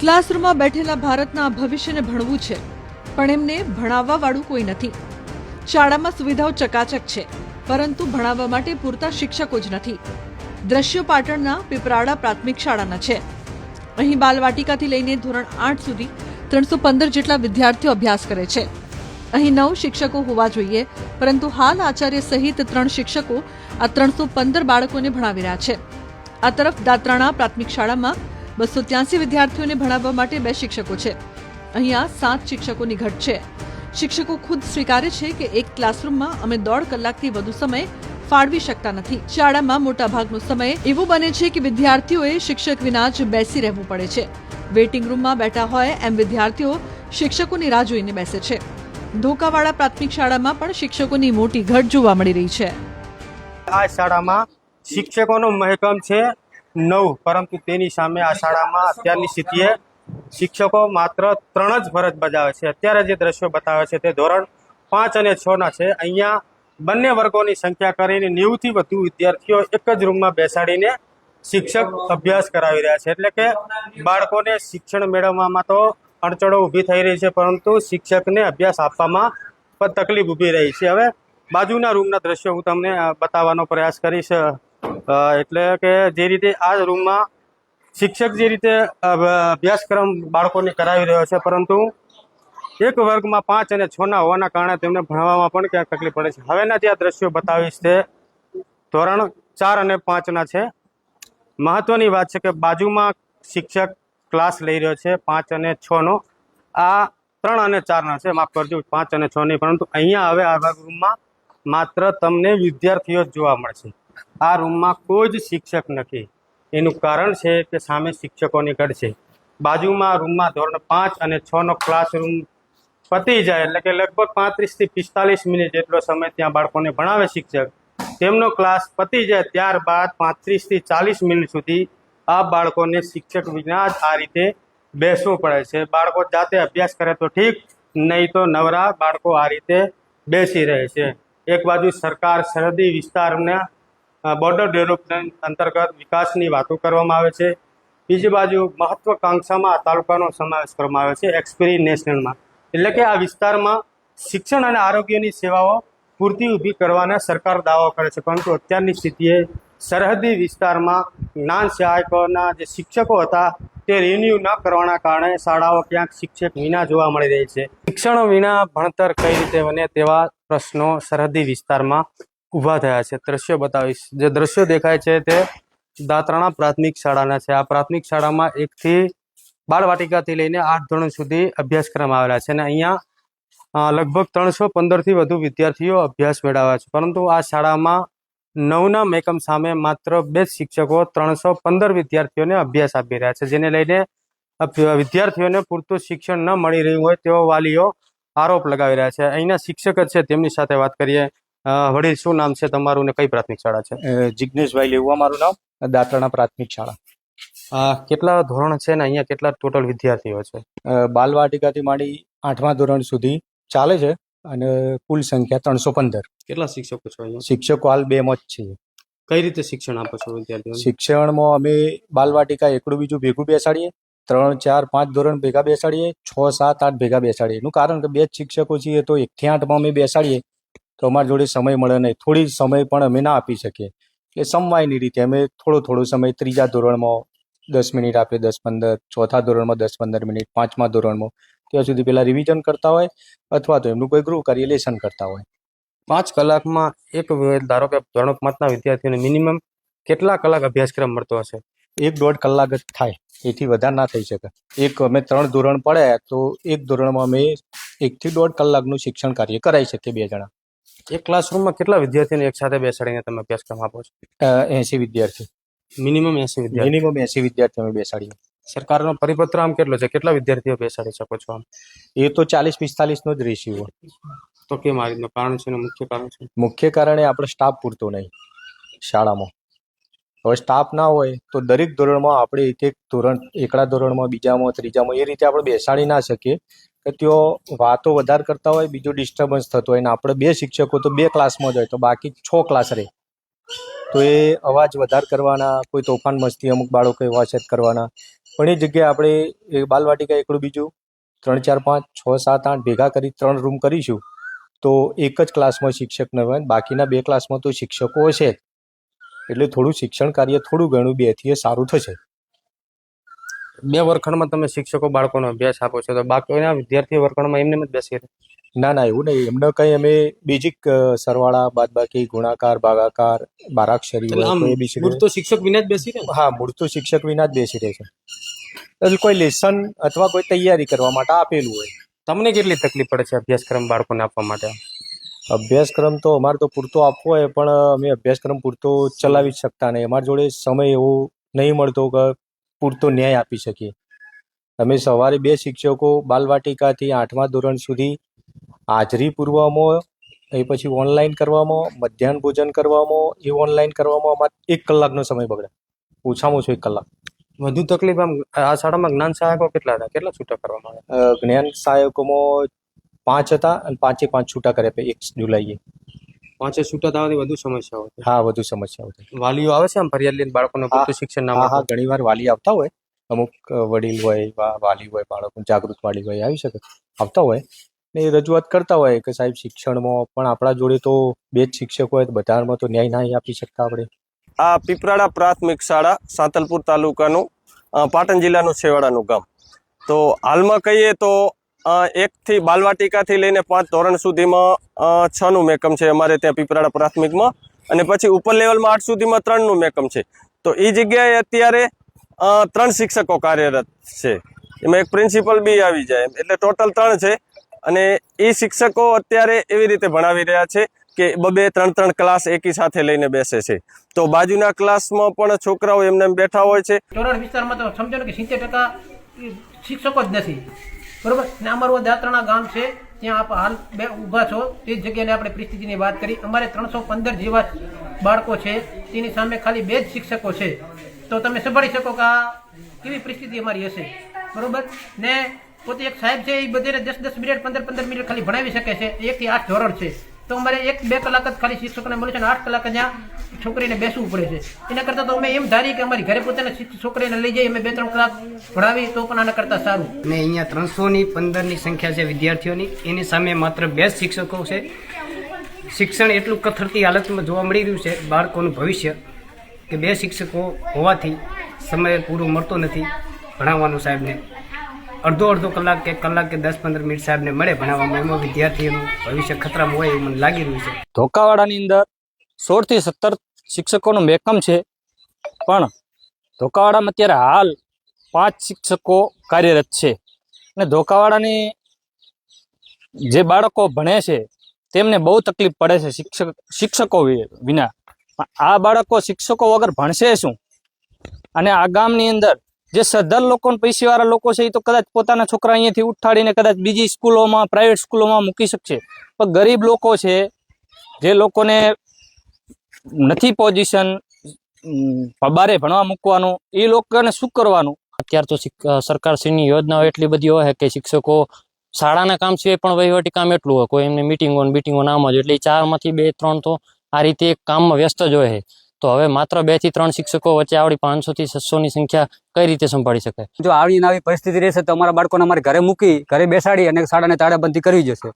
ક્લાસરૂમમાં બેઠેલા ભારતના ભવિષ્યને ભણવું છે, પણ એમને ભણાવવા વાળું કોઈ નથી. શાળામાં સુવિધાઓ ચકાચક છે, પરંતુ ભણાવવા માટે પૂરતા શિક્ષકો જ નથી. દ્રશ્યો પાટણના પીપરાડા પ્રાથમિક શાળાના છે. અહીં બાલવાટિકાથી લઈને ધોરણ આઠ સુધી ત્રણસો પંદર જેટલા વિદ્યાર્થીઓ અભ્યાસ કરે છે. અહીં નવ શિક્ષકો હોવા જોઈએ, પરંતુ હાલ આચાર્ય સહિત ત્રણ શિક્ષકો આ ત્રણસો પંદર બાળકોને ભણાવી રહ્યા છે. આ તરફ દાત્રાણા પ્રાથમિક શાળામાં બસો ત્યાસી વિદ્યાર્થીઓને ભણાવવા માટે બે શિક્ષકો છે. અહીંયા સાત શિક્ષકોની ઘટ છે. શિક્ષકો ખુદ સ્વીકારે છે કે એક ક્લાસરૂમમાં અમે દોઢ કલાકથી વધુ સમય ફાળવી શકતા નથી. શાળામાં મોટાભાગનો સમય એવો બને છે કે વિદ્યાર્થીઓએ શિક્ષક વિના જ બેસી રહેવું પડે છે. વેઇટિંગ રૂમમાં બેઠા હોય એમ વિદ્યાર્થીઓ શિક્ષકોની રાહ જોઈને બેસે છે. ધોકાવાળા પ્રાથમિક શાળામાં પણ શિક્ષકોની મોટી ઘટ જોવા મળી રહી છે. આ શાળામાં શિક્ષકોનો મહેકમ છે. નવ, પરંતુ તેની સામે આ શાળામાં અત્યારની સ્થિતિએ શિક્ષકો માત્ર ત્રણ જ ફરજ બજાવે છે. અત્યારે જે દ્રશ્યો બતાવે છે તે ધોરણ પાંચ અને છ ના છે. અહીંયા બંને વર્ગોની સંખ્યા કરીને નેવુંથી વધુ વિદ્યાર્થીઓ એક જ રૂમમાં બેસાડીને શિક્ષક અભ્યાસ કરાવી રહ્યા છે. એટલે કે બાળકોને શિક્ષણ મેળવવામાં તો અડચણો ઊભી થઈ રહી છે, પરંતુ શિક્ષકને અભ્યાસ આપવામાં પણ તકલીફ ઊભી રહી છે. હવે બાજુના રૂમના દ્રશ્યો હું તમને બતાવવાનો પ્રયાસ કરીશ. એટલે કે જે રીતે આ રૂમમાં શિક્ષક જે રીતે અભ્યાસક્રમ બાળકોને કરાવી રહ્યો છે, પરંતુ એક વર્ગમાં પાંચ અને છ ના હોવાના કારણે તેમને ભણવામાં પણ ક્યાંક તકલીફ પડે છે. હવેના જે આ દ્રશ્યો બતાવીશ તે ધોરણ ચાર અને પાંચના છે. મહત્વની વાત છે કે બાજુમાં શિક્ષક ક્લાસ લઈ રહ્યો છે, પાંચ અને છનો આ ત્રણ અને ચારનો છે, માફ કરજો, પાંચ અને છ નહીં પરંતુ અહીંયા હવે આ રૂમમાં માત્ર તમને વિદ્યાર્થીઓ જ જોવા મળશે. આ રૂમમાં કોઈ જ શિક્ષક નથી. એનું કારણ છે કે સામે શિક્ષકોની ઘટ છે. બાજુમાં રૂમમાં ધોરણ પાંચ અને છનો ક્લાસરૂમ પતી જાય એટલે કે લગભગ પાંત્રીસથી પિસ્તાલીસ મિનિટ જેટલો સમય ત્યાં બાળકોને ભણાવે શિક્ષક. તેમનો ક્લાસ પતી જાય ત્યારબાદ પાંત્રીસથી ચાલીસ મિનિટ સુધી આ બાળકોને શિક્ષક વિના જ આ રીતે બેસવું પડે છે. બાળકો જાતે અભ્યાસ કરે તો ઠીક, નહીં તો નવરા બાળકો આ રીતે બેસી રહે છે. એક બાજુ સરકાર સરહદી વિસ્તારના બોર્ડર ડેવલપમેન્ટ અંતર્ગત વિકાસની વાતો કરવામાં આવે છે. બીજી બાજુ મહત્વકાંક્ષામાં આ તાલુકાનો સમાવેશ કરવામાં આવે છે એક્સપેરી નેશનલમાં. એટલે કે આ વિસ્તારમાં શિક્ષણ અને આરોગ્યની સેવાઓ પૂરતી ઊભી કરવાના સરકાર દાવો કરે છે. પરંતુ અત્યારની સ્થિતિએ સરહદી વિસ્તારમાં જ્ઞાન સહાયકોના જે શિક્ષકો હતા, તે રિન્યુ ન કરવાના કારણે શાળાઓ ક્યાંક શિક્ષક વિના જોવા મળી રહી છે. શિક્ષણ વિના ભણતર કઈ રીતે બને તેવા પ્રશ્નો સરહદી વિસ્તારમાં ઊભા થયા છે. દ્રશ્ય બતાવીશ. જે દ્રશ્યો દેખાય છે તે દાત્રાણા પ્રાથમિક શાળાના છે. આ પ્રાથમિક શાળામાં એકથી બાળવાટિકાથી લઈને આઠ ધોરણ સુધી અભ્યાસક્રમ આવેલા છે અને અહીંયા લગભગ ત્રણસો પંદરથી વધુ વિદ્યાર્થીઓ અભ્યાસ મેળવ્યા છે. પરંતુ આ શાળામાં નવના મેકમ સામે માત્ર બે જ શિક્ષકો ત્રણસો પંદર વિદ્યાર્થીઓને અભ્યાસ આપી રહ્યા છે. જેને લઈને વિદ્યાર્થીઓને પૂરતું શિક્ષણ ન મળી રહ્યું હોય તેવો વાલીઓ આરોપ લગાવી રહ્યા છે. અહીંના શિક્ષક જ છે. તેમની સાથે વાત કરીએ. વડીલ શું નામ છે તમારું ને કઈ પ્રાથમિક શાળા છે? જિગ્નેશભાઈ જિજ્ઞેશભાઈ લેવું અમારું નામ દાત્રાણા પ્રાથમિક શાળા. આ કેટલા ધોરણ છે ને અહીંયા કેટલા ટોટલ વિદ્યાર્થીઓ છે? બાલવાટિકાથી માંડી આઠમા ધોરણ સુધી ચાલે છે અને કુલ સંખ્યા ત્રણસો પંદર. કેટલા શિક્ષકો છો અહીંયા? શિક્ષકો હાલ બે માં જ છીએ કઈ રીતે શિક્ષણ આપો છો વિદ્યાર્થીઓ શિક્ષણમાં અમે બાલવાટિકા એકડું બીજું ભેગું બેસાડીએ ત્રણ ચાર પાંચ ધોરણ ભેગા બેસાડીએ છ સાત આઠ ભેગા બેસાડીએ. એનું કારણ કે બે જ શિક્ષકો છીએ તો એકથી આઠમાં અમે બેસાડીએ. તો અમારી જોડે સમય મળે નહીં. થોડી સમય પણ અમે ના આપી શકીએ. એટલે સમવાયની રીતે અમે થોડો થોડો સમય ત્રીજા ધોરણમાં દસ મિનિટ આપીએ, દસ પંદર, ચોથા ધોરણમાં દસ પંદર મિનિટ, પાંચમા ધોરણમાં. ત્યાં સુધી પેલા રિવિઝન કરતા હોય અથવા તો એમનું કોઈ ગૃહ કાર્ય લેસન કરતા હોય. પાંચ કલાકમાં એક ધારો કે ધોરણ પાંચના વિદ્યાર્થીઓને મિનિમમ કેટલા કલાક અભ્યાસક્રમ મળતો હશે? એક દોઢ કલાક જ થાય. એથી વધારે ના થઈ શકે. એક અમે ત્રણ ધોરણ પડ્યા તો એક ધોરણમાં અમે એકથી દોઢ કલાકનું શિક્ષણ કાર્ય કરાવી શકીએ બે જણા. એક ક્લાસરૂમમાં કેટલા વિદ્યાર્થીઓને એક સાથે બેસાડીને તમે અભ્યાસક્રમ આપો છો? એસી વિદ્યાર્થી મિનિમમ એસી વિદ્યાર્થી મિનિમમ એસી વિદ્યાર્થી અમે બેસાડીએ. સરકારનો પરિપત્ર આમ કેટલો છે? કેટલા વિદ્યાર્થીઓ બેસાડી શકો છો આમ? એ તો ચાલીસ પિસ્તાલીસ નો જ રેશિયો તો કેમ આ રીતનું કારણ છે મુખ્ય કારણ છે? મુખ્ય કારણે આપણે સ્ટાફ પૂરતો નહીં શાળામાં. હવે સ્ટાફ ના હોય તો દરેક ધોરણમાં આપણે એક એક ધોરણ એકડા ધોરણમાં બીજામાં ત્રીજામાં એ રીતે આપણે બેસાડી ના શકીએ. કે તેઓ વાતો વધારે કરતા હોય, બીજો ડિસ્ટર્બન્સ થતો હોય. ને આપણે બે શિક્ષકો તો બે ક્લાસમાં જ હોય, તો બાકી છ ક્લાસ રહે. તો એ અવાજ વધારે કરવાના, કોઈ તોફાન મસ્તી અમુક બાળકો એવા છે કરવાના. પણ એ જગ્યાએ આપણે એ બાલવાટિકા એકડું બીજું, ત્રણ, ચાર, પાંચ, છ, સાત, આઠ ભેગા કરી ત્રણ રૂમ કરીશું. તો એક જ ક્લાસમાં શિક્ષક ન હોય, બાકીના બે ક્લાસમાં તો શિક્ષકો હશે એટલે થોડું શિક્ષણ કાર્ય થોડું ઘણું બેથી એ સારું થશે. બે વર્ગખંડમાં તમે શિક્ષકો બાળકોનો અભ્યાસ આપો છો તો બાકીના વિદ્યાર્થી વર્ગખંડમાં એમને જ બેસી રહે? ના ના એવું નહીં. એમને કંઈ અમે બેઝિક સરવાળા બાદબાકી ગુણાકાર ભાગાકાર બારાક્ષરી મૂળ તો શિક્ષક વિના જ બેસી રહે? હા મૂળ તો શિક્ષક વિના જ બેસી રહે છે. એટલે કોઈ લેસન અથવા કોઈ તૈયારી કરવા માટે આપેલું હોય. તમને કેટલી તકલીફ પડે છે અભ્યાસક્રમ બાળકોને આપવા માટે? અભ્યાસક્રમ તો અમારે તો પૂરતો આપવો હોય પણ અમે અભ્યાસક્રમ પૂરતો ચલાવી જ શકતા નહીં. અમારી જોડે સમય એવો નહીં મળતો કે પૂરતો ન્યાય આપી શકીએ. અમે સવારે બે શિક્ષકો બાલવાટિકાથી આઠમા ધોરણ સુધી હાજરી પૂરવામાં એ પછી ઓનલાઈન કરવામાં મધ્યાહન ભોજન કરવામાં એ ઓનલાઈન કરવામાં અમારે એક કલાકનો સમય બગડે. ઓછામાં ઓછો એક કલાક. વધુ તકલીફ આમ આ શાળામાં જ્ઞાન સહાયકો કેટલા હતા? કેટલા છૂટા કરવામાં આવ્યા જ્ઞાન સહાયકોમાં પાંચ હતા અને પાંચે પાંચ છૂટા કર્યા એક જુલાઈએ. પાંચે છૂટા થવાથી વધુ સમસ્યાઓ હતી હા વધુ સમસ્યાઓ થઈ વાલીઓ આવે છે આમ ફરિયાદ લઈને બાળકોને પૂરતું શિક્ષણ ના હા ઘણી વાર વાલી આવતા હોય. અમુક વડીલ હોય વા- વાલી હોય બાળકો જાગૃત વાલી હોય આવી શકે. આવતા હોય. ને એ રજૂઆત કરતા હોય કે સાહેબ શિક્ષણમાં પણ આપણા જોડે તો બે જ શિક્ષકો હોય તો બધામાં તો ન્યાય ના આપી શકતા આપણે. આ પીપરાડા પ્રાથમિક શાળા સાંતલપુર તાલુકાનું પાટણ જિલ્લાનું છેવાડાનું ગામ. તો હાલમાં કહીએ તો એકથી બાલવાટિકાથી લઈને પાંચ ધોરણ સુધીમાં છનું મેકમ છે અમારે ત્યાં પીપરાળા પ્રાથમિકમાં. અને પછી ઉપર લેવલમાં આઠ સુધીમાં ત્રણનું મેકમ છે. તો એ જગ્યાએ અત્યારે ત્રણ શિક્ષકો કાર્યરત છે. એમાં એક પ્રિન્સિપલ બી આવી જાય. એટલે ટોટલ ત્રણ છે. અને એ શિક્ષકો અત્યારે એવી રીતે ભણાવી રહ્યા છે કે બબે ત્રણ ત્રણ ક્લાસ એકી સાથે લઈને બેસે છે. તો બાજુના ક્લાસમાં પણ છોકરાઓ એમને એમ બેઠા હોય છે. ધોરણ વિસ્તારમાં તો સમજો કે સિત્તેર ટકા શિક્ષકો જ નથી. બરોબર? ને અમારું દાત્રણા ગામ છે, ત્યાં આપ હાલ બે ઊભા છો. તે જ જગ્યાએ આપણે પરિસ્થિતિની વાત કરી. અમારે ત્રણસો પંદર જેવા બાળકો છે. તેની સામે ખાલી બે જ શિક્ષકો છે. તો તમે સંભાળી શકો કે આ કેવી પરિસ્થિતિ અમારી હશે? બરોબર? ને પોતે એક સાહેબ છે, એ બધાને દસ દસ મિનિટ, પંદર પંદર મિનિટ ખાલી ભણાવી શકે છે. એકથી આઠ ધોરણ છે. તો અમારે એક બે કલાક જ ખાલી શિક્ષકોને મળે છે અને આઠ કલાક ત્યાં છોકરીને બેસવું પડે છે. એના કરતાં તો અમે એમ ધારી કે અમારી ઘરે પોતાના છોકરીને લઈ જઈએ, અમે બે ત્રણ કલાક ભણાવી તો પણ આના કરતાં સારું. અને અહીંયા ત્રણસોની પંદરની સંખ્યા છે વિદ્યાર્થીઓની. એની સામે માત્ર બે શિક્ષકો છે. શિક્ષણ એટલું કથળતી હાલતમાં જોવા મળી રહ્યું છે બાળકોનું ભવિષ્ય કે બે શિક્ષકો હોવાથી સમય પૂરો મળતો નથી ભણાવવાનું સાહેબને. અડધો અડધો કલાક કે કલાક કે દસ પંદર મિનિટ સાહેબને મળે ભણાવવામાં. એમાં વિદ્યાર્થીઓનું ભવિષ્ય ખતરામાં હોય એવું મને લાગી રહ્યું છે. ધોકાવાડાની અંદર સોળથી સત્તર શિક્ષકોનું મેકમ છે. પણ ધોકાવાડામાં અત્યારે હાલ પાંચ શિક્ષકો કાર્યરત છે. અને ધોકાવાડાની જે બાળકો ભણે છે, તેમને બહુ તકલીફ પડે છે શિક્ષક, શિક્ષકો વિના. આ બાળકો શિક્ષકો વગર ભણશે શું? અને આ ગામની અંદર જે સદ્ધર લોકો પૈસીવાળા લોકો છે, એ તો કદાચ પોતાના છોકરા અહીંયાથી ઉઠાડીને કદાચ બીજી સ્કૂલોમાં પ્રાઇવેટ સ્કૂલોમાં મૂકી શકશે. પણ ગરીબ લોકો છે, જે લોકોને નથી પોઝિશન બારે ભણવા મૂકવાનું, એ લોકોને શું કરવાનું? અત્યારે તો સરકારશ્રીની યોજનાઓ એટલી બધી હોય કે શિક્ષકો શાળાના કામ સિવાય પણ વહીવટી કામ એટલું હોય. કોઈ એમને મિટિંગો ને બીટિંગો નામ જ એટલે ચારમાંથી બે, ત્રણ તો આ રીતે કામમાં વ્યસ્ત જ હોય તો હવે માત્ર બેથી ત્રણ શિક્ષકો વચ્ચે આવડી પાંચસો થી છસો ની સંખ્યા કઈ રીતે સંભાળી શકાય? જો આવી આવી પરિસ્થિતિ રહેશે તો અમારા બાળકોને અમારે ઘરે મૂકી, ઘરે બેસાડી અને શાળાને તાળાબંધી કરવી જશે.